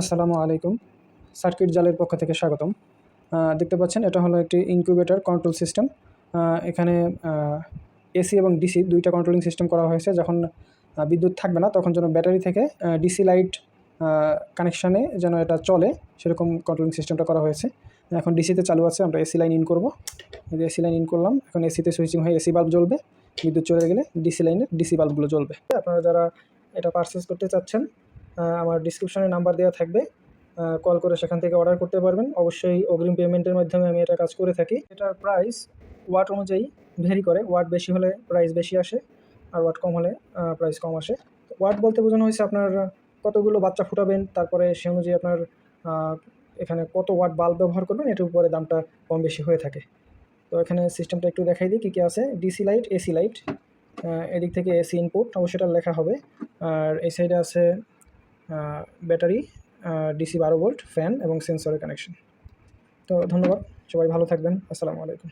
আসসালামু আলাইকুম। সার্কিট জালের পক্ষ থেকে স্বাগতম। দেখতে পাচ্ছেন, এটা হলো একটি ইনকিউবেটর কন্ট্রোল সিস্টেম এখানে এসি এবং ডিসি দুইটা কন্ট্রোলিং সিস্টেম করা হয়েছে। যখন বিদ্যুৎ থাকবে না, তখন যেন ব্যাটারি থেকে ডিসি লাইট কানেকশানে যেন এটা চলে, সেরকম কন্ট্রোলিং সিস্টেমটা করা হয়েছে। এখন ডিসিতে চালু আছে, আমরা এসি লাইন ইন করব। এসি লাইন ইন করলাম, এখন এসিতে সুইচিং হয়ে এসি বাল্ব জ্বলবে। বিদ্যুৎ চলে গেলে ডিসি লাইনের ডিসি বাল্বগুলো জ্বলবে। আপনারা যারা এটা পারচেস করতে চাচ্ছেন আমার ডিসক্রিপশনে নাম্বার দেওয়া থাকবে। কল করে সেখান থেকে অর্ডার করতে পারবেন। অবশ্যই অগ্রিম পেমেন্টের মাধ্যমে আমি এটা কাজ করে থাকি। এটার প্রাইস ওয়াট অনুযায়ী ভেরি করে। ওয়াট বেশি হলে প্রাইস বেশি আসে আর ওয়াট কম হলে প্রাইস কম আসে। ওয়াট বলতে বোঝানো হয়েছে আপনার কতগুলো বাচ্চা ফুটাবেন, তারপরে সে অনুযায়ী আপনার এখানে কত ওয়াট বাল্ব ব্যবহার করবেন, এটার উপরে দামটা কম বেশি হয়ে থাকে। তো এখানে সিস্টেমটা একটু দেখাই দিই কী কী আছে। ডিসি লাইট এসি লাইট এদিক থেকে এসি ইনপুট অবশ্যই এটা লেখা হবে। আর এই সাইডে আছে ব্যাটারি ডিসি বারো ভোল্ট, ফ্যান এবং সেন্সরের কানেকশন। তো ধন্যবাদ, সবাই ভালো থাকবেন, আসসালামু আলাইকুম।